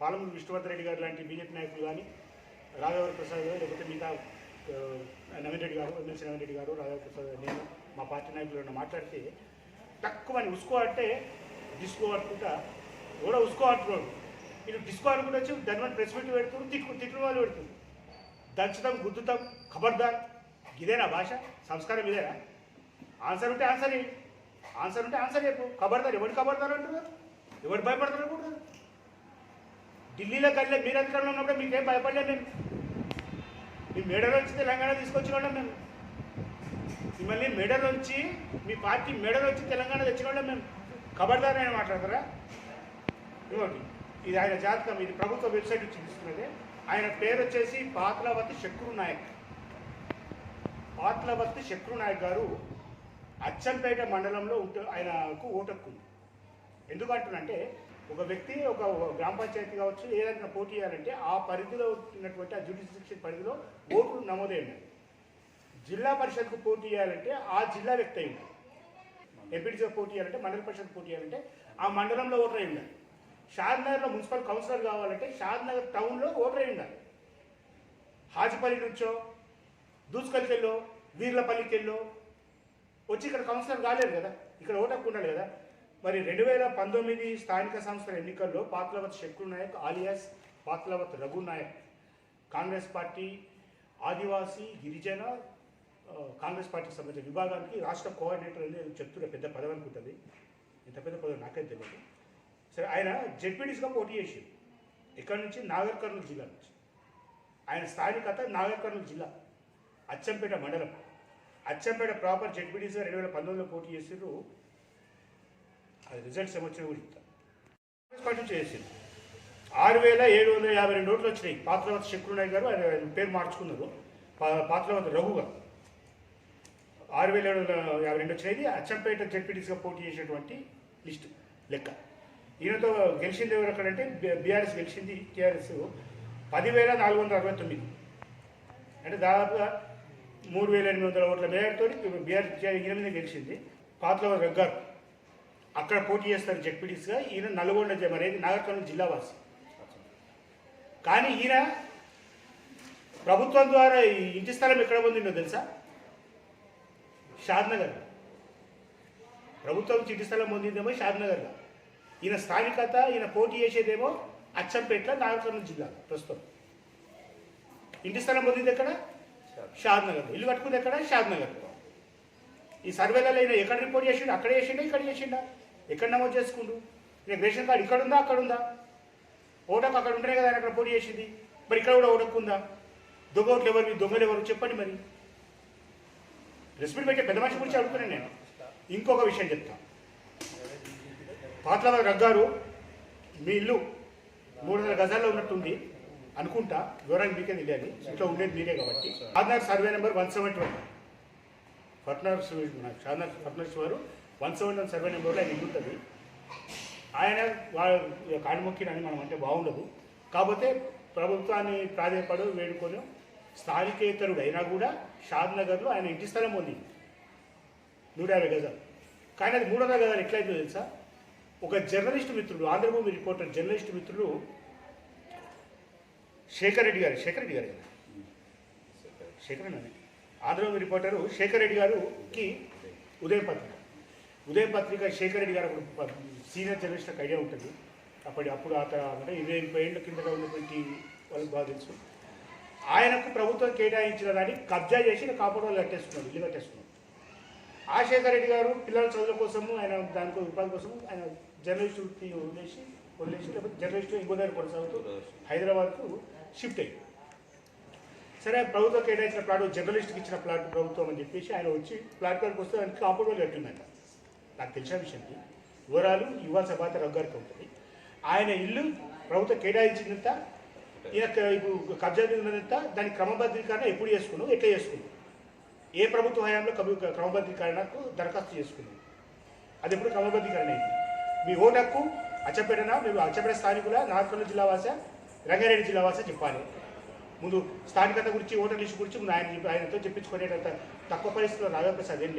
పాలమూరు విష్ణువర్ధన్ రెడ్డి గారు లాంటి బీజేపీ నాయకులు కానీ రాఘవర ప్రసాద్ గారు లేకపోతే మిగతా నవీన్ రెడ్డి గారు ఎమ్మెల్సీ నవీన్ రెడ్డి గారు రాఘవ ప్రసాద్ నేను మా పార్టీ నాయకులు మాట్లాడితే తక్కువ అని ఉసుకో అంటే డిస్కో ఆడుకుంటా కూడా ఉసుకో ఆడుతున్నాడు ఇది డిస్కో ఆడుకుంటూ వచ్చి దాని మీద ప్రెస్ మీట్ పెడుతున్నారు తిట్టు తిట్లు వాళ్ళు పెడుతుంది దంచడం గుద్దుతాం ఖబర్దార్ ఇదేనా భాష? సంస్కారం ఇదేనా? ఆన్సర్ ఉంటే ఆన్సర్. ఆన్సర్ ఉంటే ఆన్సర్ చెప్పు. ఖబర్దార్ ఎవరు ఖబర్దార్ అంటున్నారు? ఎవరు భయపడతారు అనుకుంటున్నారు? ఢిల్లీలో కళ్ళే మీరు అధికారంలో ఉన్నప్పుడు మీకేం భయపడలేదు మేము? మీ మేడలో వచ్చి తెలంగాణ తీసుకొచ్చిన వాళ్ళం మేము. మిమ్మల్ని మేడలో వచ్చి మీ పార్టీ మేడలో వచ్చి తెలంగాణ తెచ్చిన వాళ్ళం మేము. ఖబర్దార్ అని మాట్లాడతారా? ఇవ్వండి. ఇది ఆయన జాతకం ఇది ప్రభుత్వ వెబ్సైట్ నుంచి తీసుకున్నది. ఆయన పేరు వచ్చేసి పాత్లవతి శక్రు నాయక్. పాత్లవతి శక్రు నాయక్ గారు అచ్చంపేట మండలంలో ఉంటూ ఆయనకు ఓటు ఎందుకంటున్నంటే ఒక వ్యక్తి ఒక గ్రామ పంచాయతీ కావచ్చు ఏదైనా పోటీ చేయాలంటే ఆ పరిధిలో ఉన్నటువంటి ఆ జ్యుడిషియల్ పరిధిలో ఓట్లు నమోదై జిల్లా పరిషత్కు పోటీ చేయాలంటే ఆ జిల్లా వ్యక్తి అయి ఉండాలి. ఎంపీటీసీగా పోటీ చేయాలంటే మండల పరిషత్ పోటీ చేయాలంటే ఆ మండలంలో ఓటర్ అయి ఉండాలి. షాద్నగర్లో మున్సిపల్ కౌన్సిలర్ కావాలంటే షాద్నగర్ టౌన్లో ఓటర్ అయి ఉండాలి. హాజీపల్లి నుంచో దూసుకల్కెళ్ళో వీర్లపల్లికెళ్ళో వచ్చి ఇక్కడ కౌన్సిలర్ కాలేదు కదా ఇక్కడ ఓటకు ఉండాలి కదా మరి రెండు వేల పంతొమ్మిది స్థానిక సంస్థల ఎన్నికల్లో Pathlavath Sakru Nayak alias Pathlavath Raghu Nayak Congress party Adivasi గిరిజన కాంగ్రెస్ పార్టీకి సంబంధించిన విభాగానికి రాష్ట్ర కోఆర్డినేటర్ అనేది చెప్తున్న పెద్ద పదవి అనుకుంటుంది. ఇంత పెద్ద పదవి నాకైతే తెలియదు. సరే ఆయన జెడ్పీడీస్గా పోటీ చేసింది ఇక్కడ నుంచి? నాగర్ కర్నూలు జిల్లా నుంచి. ఆయన స్థానికత నాగర్ కర్నూలు జిల్లా అచ్చంపేట మండలం. అచ్చంపేట ప్రాపర్ జెడ్పీడీసీగా రెండు వేల పంతొమ్మిదిలో పోటీ చేసారు అది రిజల్ట్స్ ఏమొచ్చినా కూడా చెప్తా కాంగ్రెస్ పార్టీ చేసింది. ఆరు వేల ఏడు వందల యాభై రెండు ఓట్లు వచ్చినాయి. పాత్రవత శంకరునాయ్ గారు ఆయన పేరు మార్చుకున్నారు. పాత్రవత రఘు గారు. ఆరు వేల ఏడు వందల యాభై రెండు వచ్చినాయి. అచ్చంపేట జడ్పీటీసీగా పోటీ చేసినటువంటి లిస్టు లెక్క. ఈయనతో గెలిచింది ఎవరు అక్కడంటే బీఆర్ఎస్ గెలిచింది టీఆర్ఎస్. పదివేల నాలుగు వందల అరవై తొమ్మిది. అంటే దాదాపుగా మూడు వేల ఎనిమిది వందల ఓట్ల మేయర్తో బీఆర్ఎస్ ఎనిమిది గెలిచింది. పాత్రవత రగ్గారు అక్కడ పోటీ చేస్తారు జడ్పీటీస్గా ఈయన నల్గొండ జ- మరి నాగర్కర్నూలు జిల్లా వాసి. కానీ ఈయన ప్రభుత్వం ద్వారా ఇంటి స్థలం ఎక్కడ పొందిందో తెలుసా? షాద్నగర్ ప్రభుత్వం ఇంటి స్థలం పొందిందేమో షాద్నగర్లో ఈయన స్థానికత ఈయన పోటీ చేసేదేమో అచ్చంపేట నాగర్కర్నూలు జిల్లా ప్రస్తుతం. ఇంటి స్థలం పొందింది ఎక్కడ? షాద్నగర్ ఇల్లు కట్టుకుంది ఎక్కడ? షాద్నగర్ ఈ సర్వేలలో ఈయన ఎక్కడ రిపోర్ట్ చేసిండు? అక్కడ చేసిండా? ఇక్కడ చేసిండా? ఎక్కడ నమోదు చేసుకుంటూ నేను రేషన్ కార్డు ఇక్కడ ఉందా అక్కడ ఉందా ఓటకు అక్కడ ఉంటేనే కదా ఆయన అక్కడ పోటీ చేసింది. మరి ఇక్కడ కూడా ఓటకు ఉందా దొంగ ఓట్లు ఎవరు మీ దొంగలు ఎవరు? చెప్పండి మరి. రెస్పెక్ట్ పెట్టే పెద్ద మనిషి గురించి అడుగుతున్నాను నేను. ఇంకొక విషయం చెప్తా. పాత్ల రగ్గారు మీ ఇల్లు మూడు వందల గజాల్లో ఉన్నట్టుంది అనుకుంటా. వివరాలు మీకే తెలియాలి. ఇంట్లో ఉండేది మీరే కాబట్టి. Aadhaar survey number one seventy one. ఫర్నర్స్ షార్నర్ ఫర్నర్స్ వారు వన్ సెవెన్ వన్ సర్వే నెంబర్లో ఆయన ఉంటుంది ఆయన వాళ్ళ కాణిమొక్కినని మనం అంటే బాగుండదు. కాకపోతే ప్రభుత్వాన్ని ప్రాధాన్యపడు వేడుకొని స్థానికేతరుడు అయినా కూడా షాద్ నగర్లో ఆయన ఇంటి స్థలం ఉంది. నూట యాభై గజాలు. కానీ అది మూడు వందల గజాలు ఎట్లయితే తెలుసా? ఒక జర్నలిస్ట్ మిత్రుడు ఆంధ్రభూమి రిపోర్టర్ జర్నలిస్ట్ మిత్రుడు శేఖర్ రెడ్డి గారు శేఖర్ రెడ్డి గారు కదా? శేఖర్ అండి ఆంధ్రభూమి రిపోర్టరు శేఖర్ రెడ్డి గారుకి ఉదయం పత్రిక. ఉదయం పత్రిక శేఖర్ రెడ్డి గారు అప్పుడు సీనియర్ జర్నలిస్ట్కి ఐడియా ఉంటుంది. అప్పటి అప్పుడు ఆ అంటే ఇరవై ముప్పై ఏళ్ళ కిందగా ఉన్నటువంటి వాళ్ళకి బాగా తెలుసు. ఆయనకు ప్రభుత్వం కేటాయించిన దాన్ని కబ్జా చేసి కాపాడు వాళ్ళు కట్టేసుకున్నాడు ఇల్లు కట్టేసుకున్నాడు ఆ శేఖర్ రెడ్డి గారు పిల్లల చదువుల కోసము ఆయన దానికో ఉపాధి కోసం ఆయన జర్నలిస్ట్ వృత్తి వదిలేసి వదిలేసి లేకపోతే జర్నలిస్ట్ ఇంకో దగ్గర కొనసాగుతూ హైదరాబాద్కు షిఫ్ట్ అయ్యి సరే ప్రభుత్వం కేటాయించిన ప్లాట్ జర్నలిస్ట్కి ఇచ్చిన ప్లాట్ ప్రభుత్వం అని చెప్పేసి ఆయన వచ్చి ప్లాట్ వస్తే దానికి కాపాడు వాళ్ళు కట్టిందంట. నాకు తెలిసిన విషయం వివరాలు ఇవ్వాల్సిన సభ రగ్గారికి ఉంటుంది. ఆయన ఇల్లు ప్రభుత్వం కేటాయించినంత ఈయన ఇప్పుడు కబ్జా మీద దాని క్రమబద్ధీకరణ ఎప్పుడు చేసుకున్నావు ఎట్లా చేసుకున్నావు? ఏ ప్రభుత్వ హయాంలో కబు- క్రమబద్ధీకరణకు దరఖాస్తు చేసుకున్నావు? అది ఎప్పుడు క్రమబద్ధీకరణ అయింది? మీ ఓటు హక్కు అచ్చపేటన మేము అచ్చపేట స్థానికుల నాగర్కర్నూలు జిల్లా వాస రంగారెడ్డి జిల్లా వాస చెప్పాలి. ముందు స్థానికత గురించి ఓటర్ లిస్టు గురించి ముందు ఆయన ఆయనతో చెప్పించుకునేటంత తక్కువ పరిస్థితిలో రాధాప్రసాద్ ఏం లేదు